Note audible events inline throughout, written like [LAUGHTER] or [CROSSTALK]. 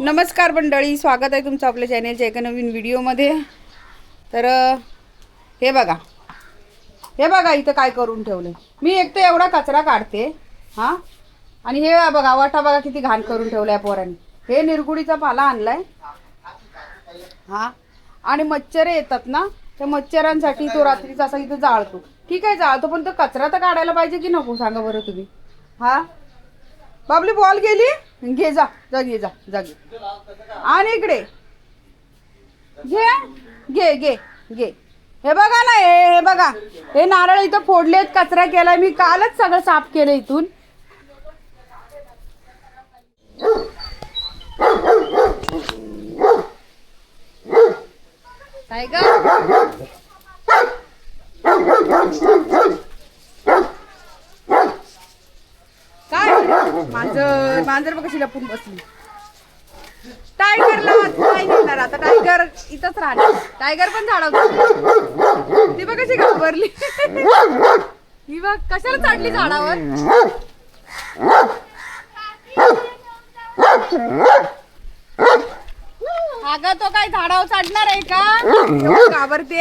नमस्कार मंडळी स्वागत आहे तुमचं आपल्या चॅनेलच्या एका नवीन व्हिडिओमध्ये तर हे बघा. हे बघा इथं काय करून ठेवलं मी एक तर एवढा कचरा काढते हां? आणि हे बघा वाटा बघा किती घाण करून ठेवलं आहे पोरांनी. हे निरगुडीचा पाला आणला आहे हां? आणि मच्छर येतात ना त्या मच्छरांसाठी तो रात्रीचा असा इथं जाळतो. ठीक आहे जाळतो पण तो कचरा तर काढायला पाहिजे की नको? सांगा बरं तुम्ही. हां? बाबली बॉल गेली? घे जा जा घे जा जा घे. आणि इकडे. घे घे घे घे. हे बघा ना हे हे बघा. हे नारळ इथं फोडलेत कचरा केला मी कालच सगळं साफ केलं इथून. काय ग काय मांजर मांजर बघ कशी लपून बसली. टायगरला नाही देणार आता. टायगर इथंच राहणार. टायगर पण झाडावर ती बघ कशी घाबरली. ही बघ कशाला चढली झाडावर? अगं तो काय झाडावर चढणार आहे का? घाबरते.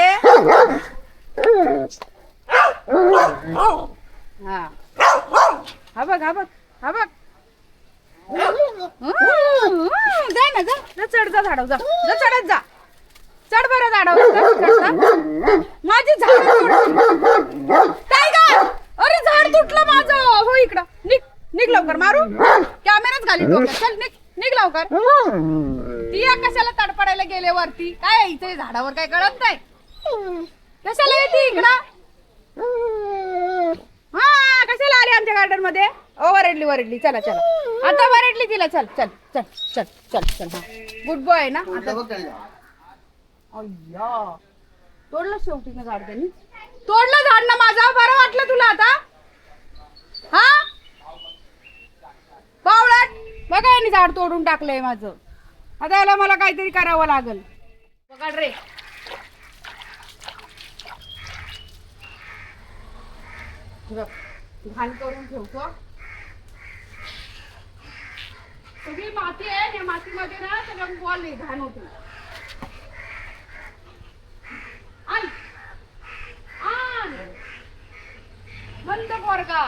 हा. हा बघ हा बघ हा बघ हम्म, जा ना जा जा जा. झाडावर जा चढत जा. चढ बरं झाडावर. माझी झाड टायगर अरे झाड तुटलं माझं. हो इकडं. निघ. निघ लवकर. मारू? कॅमेराच घाली डोक्यात. चल निघ. निघ लवकर. ती या कशाला तडपडायला गेले वरती? काय इथे? झाडावर काय कळत नाही? कशाला येते इकडं? हा कशाला आली आमच्या गार्डनमध्ये? ओ वरडली वरडली. चला चला. आता वरडली तिला चल चल चल चल चल चल हा. गुड बॉय ना आता. अय्या. तोडलं शेवटी ना झाड त्यांनी? तोडलं झाड ना माझं बरं वाटलं तुला आता. हा? बावळट. बघा यांनी झाड तोडून टाकलंय माझं. आता याला मला काहीतरी करावं लागल. बघा रे. घाण करून ठेवतो. सगळी माती आहे या मातीमध्ये ना सगळं बॉल नाही घाण होते बंद पोरगा.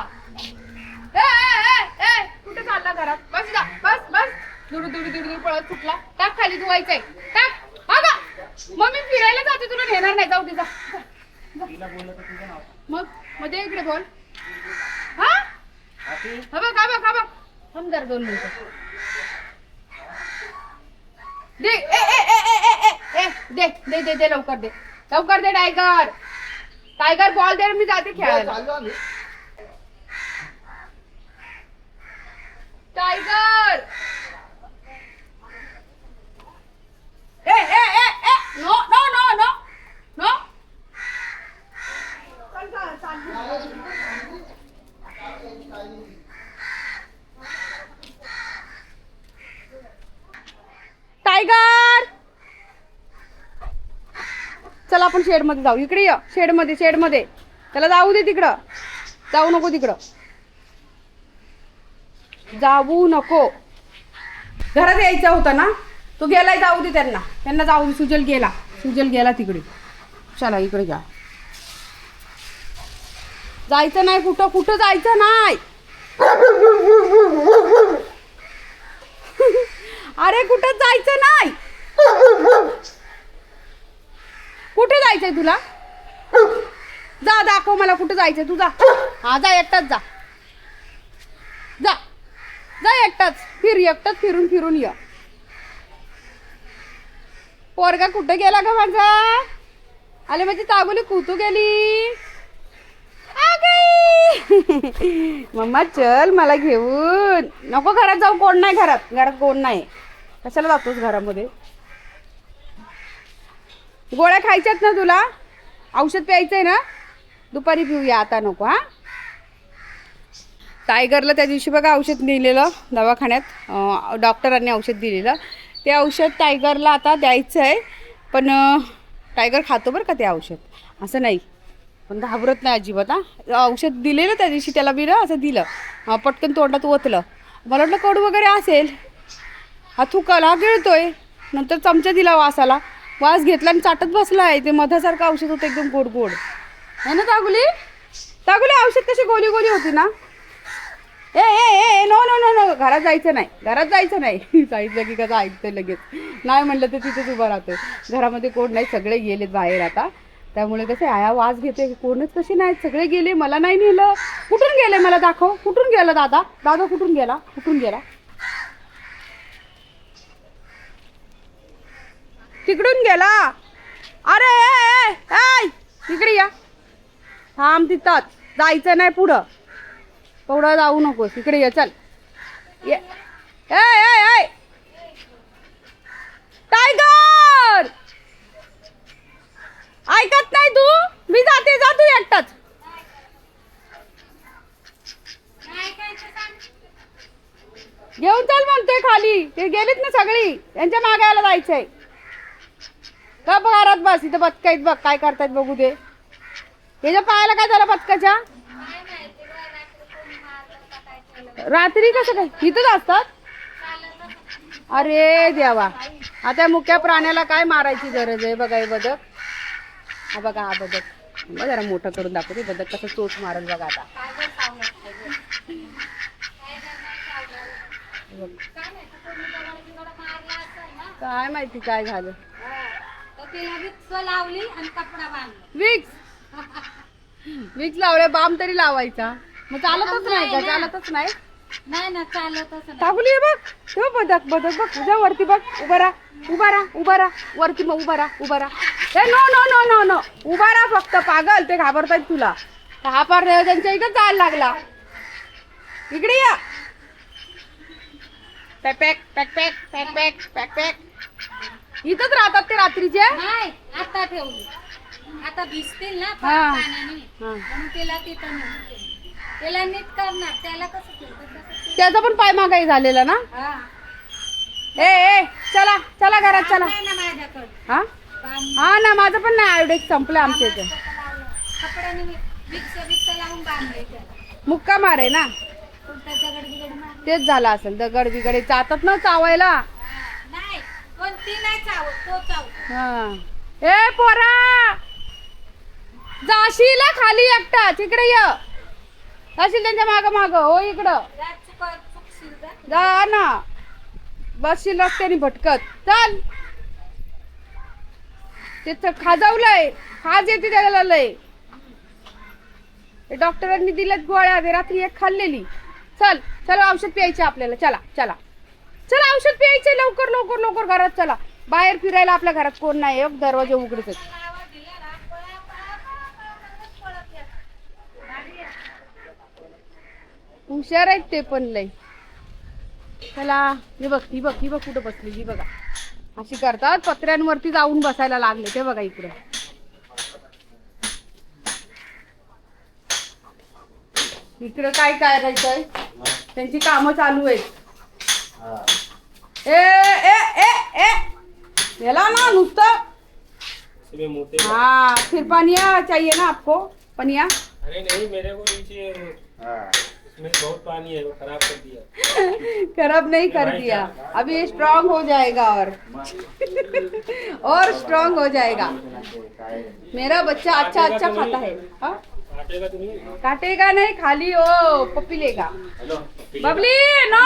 ए ए ए ए कुठे चालला घरात? बस जा बस बस. दुडू दुडू दुडू पळत सुटला. टाक खाली धुवायचंय. टाक. अगं मग. मी फिरायला जाते तुला नेणार नाही. जाऊ दे जा. मग मध्ये इकडे बोल. हा? बघ हा बघ हा बघ. जरा दोन मिनिटं. दे ए ए ए ए ए ए ए दे दे दे दे लवकर दे. लवकर दे टायगर. टायगर बॉल दे मी जाते खेळायला. टायगर ए ए ए ए no no no no no tiger चला आपण शेडमध्ये जाऊ. इकडे ये. शेडमध्ये शेडमध्ये त्याला जाऊ दे तिकडं. जाऊ नको तिकडं. जाऊ नको. घरात यायचा होता ना? तो गेलाय जाऊ दे त्यांना. त्यांना जाऊ दे. सुजल गेला. सुजल गेला तिकडे. चला इकडे घ्या जायचं नाही कुठं? कुठं जायचं नाही? [LAUGHS] अरे कुठं जायचं नाही? कुठे जायचंय तुला? जा दाखव मला कुठं जायचंय तू जा हा जा एकटाच जा. जा. जा एकटाच. फिर एकटाच फिरून फिरून ये. पोरगा कुठं गेला का माझा? आले माझी तागुली कुतू गेली? मम्मा चल मला घेऊन. नको घरात जाऊ कोण नाही घरात. घरात कोण नाही. कशाला जातोस घरामध्ये? गोळ्या खायच्यात ना तुला? औषध प्यायचंय ना? दुपारी पिऊया आता नको हा? टायगरला त्या दिवशी बघा औषध दिलेलं दवाखान्यात. डॉक्टरांनी औषध दिलेलं. ते औषध टायगरला आता द्यायचं आहे पण टायगर खातो बरं का ते औषध. असं नाही. पण घाबरत नाही अजिबात हा? औषध दिलेलं त्या दिवशी त्याला बी ना असं दिलं. पटकन तोंडात ओतलं. मला वाटलं कडू वगैरे असेल. हा थुकाला गिळतोय. नंतर चमचा दिला वासाला. वास घेतला आणि चाटत बसला आहे ते मधासारखं औषध होतं एकदम गोड गोड. है ना तागुली? तागुली औषध कशी गोली गोली होती ना? ए ए ए नो नो नो नो घरात जायचं नाही. घरात जायचं नाही. [LAUGHS] सांगितलं की कसं ऐकतं लगेच. नाही म्हणलं तर तिथेच उभं राहतं घरामध्ये कोण नाही सगळे गेलेत बाहेर आता. त्यामुळे कसं आया वास घेते. कोणच कशी नाही. सगळे गेले मला नाही नेलं. कुठून गेले? मला दाखव. कुठून गेलं दादा? दादा कुठून गेला? कुठून गेला? तिकडून गेला. अरे ए, इकडे या. थांब तिथंच जायचं नाही पुढं. तेवढं जाऊ नको इकडे ये चल. ये. टायगर! ऐकत नाही तू? मी जाते जा तू एकटाच. घेऊन चल म्हणतोय खाली. ते गेलेत ना सगळी. त्यांच्या मागायला जायचंय. का बघ बस? इथं बदका आहेत बघ काय करतायत बघू दे. याच्या पायाला काय झालं बदकाच्या? रात्री कसं काय? इथंच असतात? अरे देवा. आता मुख्या मुक्या प्राण्याला काय मारायची गरज आहे? बघा हे बदक. हा बघा हा बदक. जरा मोठं करून दाखवते. बदक कसं चोच मारल बघा आता. बघ. काय माहिती काय झालं? तिला विक्स लावली आणि कपडा बांधला. विक्स? विक्स लावले बाम तरी लावायचा. मग चालतच नाही का? चालतच नाही? नाही ना चालतच नाही. टाकली आहे बघ. बदक बदक बघ. तुझ्या वरती बघ. उभा राहा. उभा राहा उभा राहा. वरती मग उभा राहा उभा राहा. ए no no no no no उभा राहा फक्त पागल. ते घाबरतायत तुला. हा पार त्यांच्या इथं जायला लागला. इकडे या. Pack pack pack pack pack pack pack pack. इथंच राहतात ते रात्रीचे? नाही आता ठेवली आता भिजतील ना हा. पाण्याने. हा. म्हणून ठेवली. तिला नीट करणार. त्याला कसं ठेवतात तसं ठेव. त्याचा पण पाय मागाई झालेला ना? हा. ए ए चला चला घरात चला. नाही ना माझ्याकडे. हा? बांध- हा ना माझं पण नाही आयोडेक संपलं आमच्या इथं. लावलं. कपड्याने विक्स विक्स लावून बांधले त्याला. मुक्का मार ना? दगड बिगड तेच झालं असेल दगड बिगडे चातात ना चावायला नाही पण ती नाही चावत तो चावत हा. ए पोरा! जाशीला खाली एकटा. तिकडे ये. जाशील त्यांच्या माग माग. हो इकडं. जा ना. बसशील रस्त्याने भटकत. चल. ते च- खाजावलंय. खाज येते त्याला लय. डॉक्टरांनी दिल्यात गोळ्या. रात्री एक खाल्लेली. चल. चला औषध प्यायचे आपल्याला. चला चला. चला औषध प्यायचे. लवकर लवकर लवकर घरात चला. बाहेर फिरायला आपल्या घरात कोण नाही एक दरवाजे आहे. हुशार आहेत ते पण लय. चला हे बघ ही बघ ही बघ कुठं बसली ही बघा. अशी करतात पत्र्यांवरती जाऊन बसायला लागले ते बघा इकडे. इकडं काय काय करायचंय त्यांची कामं चालू आहेत. ए ए ए ए याला ना नुसतं। हाँ। फिर पनिया चाहिए ना आपको पनिया। अरे नहीं मेरे को नीचे इसमें बहुत पानी है वो खराब कर दिया। [LAUGHS] खराब नहीं कर दिया। अभी स्ट्रांग हो जाएगा और। [LAUGHS] और स्ट्रांग हो जाएगा। मेरा बच्चा अच्छा अच्छा खाता है। हाँ? काटेगा तो नहीं। खाली ओ पप्पी लेगा। बबली नो।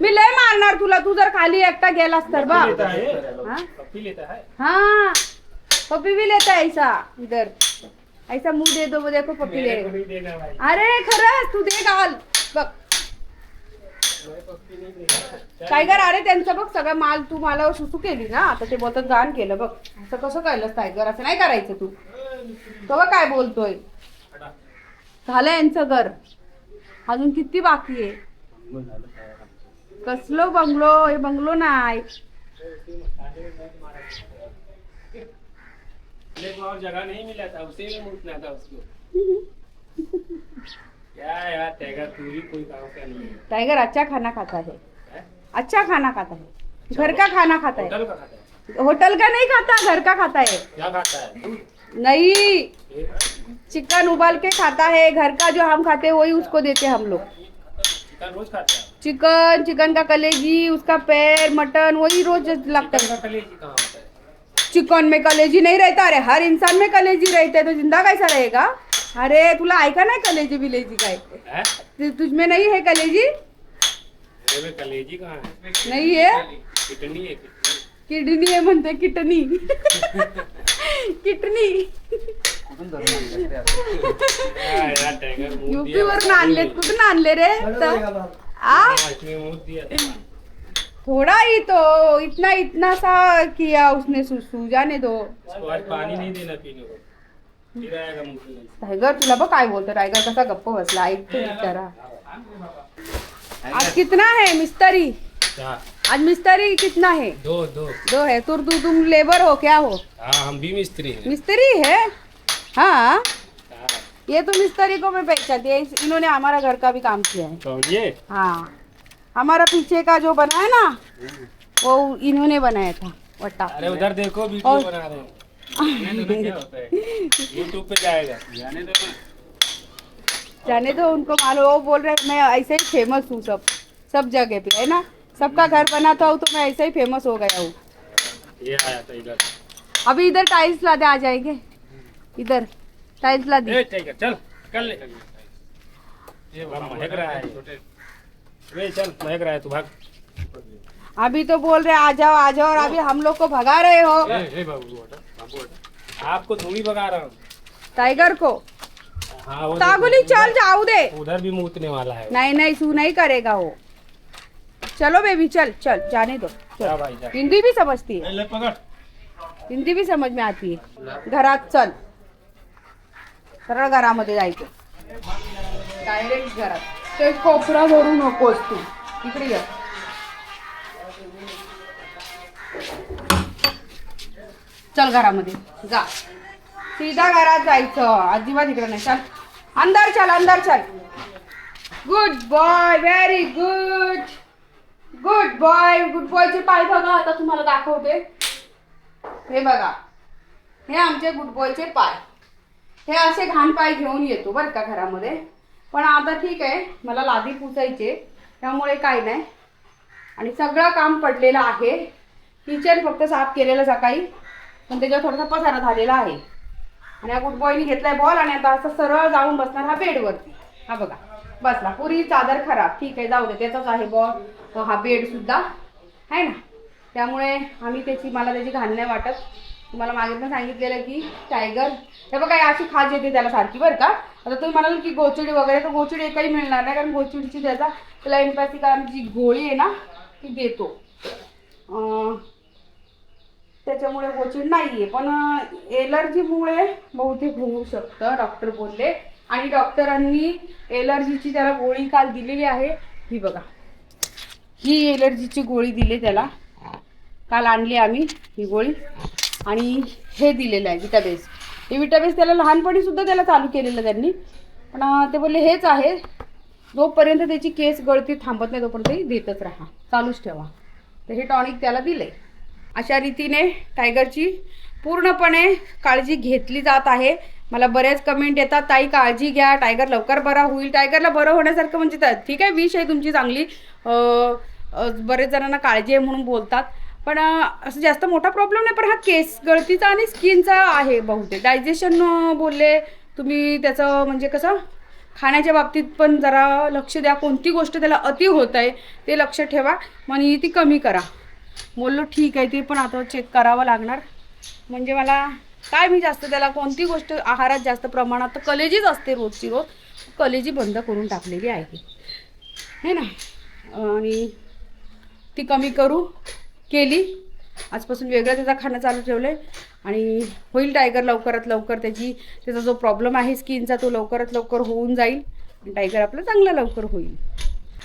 मी लय मारणार तुला तू जर खाली एकटा गेलास तर बा लेता है हाँ? पप्पी लेता है. हाँ पप्पी भी लेता है ऐसा इधर. ऐसा मुंह दे दो वो देखो को ले अरे खरंच तू दे घाल. बघ. टायगर अरे त्यांचं बघ सगळं माल तू मला सुसू केली ना आता ते बोलतात गाण केलं बघ. असं कसं केलंस टायगर असं नाही करायचं तू. तो बघ काय बोलतोय. झालं यांचं घर. अजून किती बाकी आहे? कसलो बंगलो हे बंगलो मेरे और जगह नहीं मिला था उसे भी मुटना था उसको। क्या यार टैगर तू भी कोई काम का नहीं है। टाइगर अच्छा खाना खाता है। अच्छा खाना खाता है। घर का खाना खाता होटल का खाता है। होटल का नहीं खाता घर का खाता है। क्या खाता है? नहीं। चिकन उबाल के खाता है घर का जो हम खाते हैं वही उसको देते हैं हम लोग। चिकन रोज खाता है? चिकन चिकन का कलेजी उसका पैर मटन वही रोज लगता चिकन है का कलेजी कहाँ होता है? चिकन में कलेजी नहीं रहता? अरे हर इंसान में कलेजी रहते है तो जिंदा कैसा रहेगा? अरे तुला ऐका नाही कलेजी बिलेजी काय हैं? तु- तुझमें नहीं है कलेजी? मेरे में कलेजी कहाँ है? नहीं है? कितनी है किडनी। आहे म्हणते किटनी किटनी हाँ, युपी वरून आणले कुठून आणले रे तर- आ? इसने मुंह दिया था। थोड़ा ही तो इतना इतना सा किया उसने सू- सूजाने दो. पानी नहीं देना पीने को। फिर आएगा मुंह से टायगर तुला बघ काय बोलतो? टायगर कसा गप्प बसला ऐकतो बिचारा. आज कितना है मिस्त्री? आज मिस्त्री कितना है? दो दो। दो है तो तू तुम लेबर हो क्या हो? हाँ हम भी मिस्त्री हैं। मिस्त्री हाँ? हाँ, ये तो मिस्त्री को मैं पहचानती है इन्होंने हमारा घर का भी काम किया है। तो ये? हाँ। हमारा पीछे का जो बना है ना वो इन्होंने बनाया था वट्टा। अरे उधर देखो वीडियो और- बना रहे यूट्यूब पे जाएगा। जाने दो जाने दो उनको मालूम वो बोल रहे मैं ऐसे ही फ़ेमस हूँ सब। सब जगह पे है ना? सबका घर बनाता हूँ तो मैं ऐसे ही फ़ेमस हो गया हूँ। ये आया था इधर। अभी इधर टाइल्स लादे आ जाएँगे। इधर। टाइल्स ला दी। ए टाइगर चल कर ले। ये महक रहा है। वे चल महक रहा है तू भाग। अभी तो बोल रहे आ जाओ आ जाओ और अभी हम लोग को भगा रहे हो। ए, ए बाबू बाबू आपको थोड़ी भगा रहा हूँ। टाइगर को? हाँ वो तागुली चल जाऊ दे उधर- भी मूतने वाला है। नहीं नहीं सू नहीं करेगा वो। चलो बेबी चल चल जाने दो। चल। हिंदी भी समझती है। ले पकड़। हिंदी भी समझ में आती है। घरात चल। सरळ घरामध्ये जायचं. डायरेक्ट घरात. ते कोपरा धरू नकोस तू. इकडे ये. चल घरामध्ये. जा. सीधा घरात जायचं. अजिबात इकडे नाही. चल. अंदर चल अंदर चल. Good boy very good good boy good बॉयचे पाय बघा आता तुम्हाला दाखवते. हे बघा. हे आमचे गुड बॉयचे पाय. हे असे घाण पाय घेऊन येतो बरं का घरामध्ये. पण आता ठीक आहे मला लादी पुसायचे त्यामुळे काय नाही. आणि सगळं काम पडलेलं आहे. किचन फक्त साफ केलेलं सकाळी पण त्याच्यावर थोडासा पसारा झालेला आहे. आणि हा गुडबॉयनी घेतलाय बॉल आणि आता असं सरळ जाऊन बसणार हा बेडवरती. हा बघा बसला. पुरी चादर खराब. ठीक आहे जाऊ दे. त्याचाच आहे बॉल. हा बेडसुद्धा आहे ना? त्यामुळे आम्ही त्याची मला त्याची घाण नाही वाटत. तुम्हाला मागे पण सांगितलेलं की टायगर हे बघा अशी खाज येते त्याला सारखी बरं का? आता तुम्ही म्हणाल की गोचिडी वगैरे तर गोचिडी एकही मिळणार नाही कारण गोचिडीची त्याचा त्याला एम्पॅथिक जी गोळी आहे ना ती देतो. त्याच्यामुळे गोचिड नाही आहे पण एलर्जीमुळे बहुतेक होऊ शकतं डॉक्टर बोलले. आणि डॉक्टरांनी एलर्जीची त्याला गोळी काल दिलेली आहे. ही बघा. ही एलर्जीची गोळी दिली त्याला. काल आणली आम्ही ही गोळी. आणि हे दिलेलं आहे विटाबेस हे विटाबेस त्याला लहानपणी सुद्धा त्याला चालू केलेलं त्यांनी. पण ते बोलले हेच आहे. जोपर्यंत त्याची केस गळती थांबत नाही तोपर्यंत ते देतच राहा. चालूच ठेवा. तर हे टॉनिक त्याला दिले अशा रीतीने टायगरची पूर्णपणे काळजी घेतली जात आहे. मला बऱ्याच कमेंट येतात ताई काळजी घ्या. टायगर लवकर बरा होईल. टायगरला बरं होण्यासारखं म्हणजे तर ठीक आहे विष आहे तुमची चांगली. बरेच जणांना काळजी आहे म्हणून बोलतात. पण असं जास्त मोठा प्रॉब्लेम नाही पण हा केस गळतीचा आणि स्किनचा आहे बहुतेक. डायजेशन बोलले तुम्ही त्याचं म्हणजे कसं खाण्याच्या बाबतीत पण जरा लक्ष द्या. कोणती गोष्ट त्याला अति होत आहे ते लक्ष ठेवा. आणि ती कमी करा. बोललो ठीक आहे ते पण आता चेक करावं लागणार. म्हणजे मला काय मी जास्त त्याला कोणती गोष्ट आहारात जास्त प्रमाणात तर कलेजीच असते रोजची रोज. कलेजी बंद करून टाकलेली आहे. है ना? आणि ती कमी करू. केली. आजपासून वेगळं त्याचा खाणं चालू ठेवलं आहे आणि होईल टायगर लवकरात लवकर त्याची त्याचा जो प्रॉब्लेम आहे स्किनचा तो लवकरात लवकर होऊन जाईल. आणि टायगर आपलं चांगलं लवकर होईल.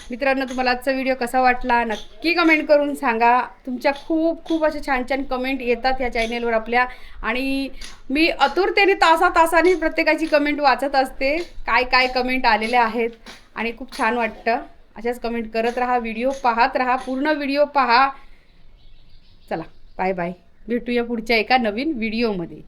मित्रांनो तुम्हाला आजचा व्हिडिओ कसा वाटला? नक्की कमेंट करून सांगा. तुमच्या खूप खूप अशा छान छान कमेंट येतात या चॅनेलवर आपल्या. आणि मी आतुरतेने तासा तासाने प्रत्येकाची कमेंट वाचत असते. काय काय कमेंट आलेल्या आहेत. आणि खूप छान वाटतं. अशाच कमेंट करत राहा व्हिडिओ पाहत राहा पूर्ण व्हिडिओ पहा. चला बाय बाय भेटूया पुढच्या एका नवीन व्हिडिओमध्ये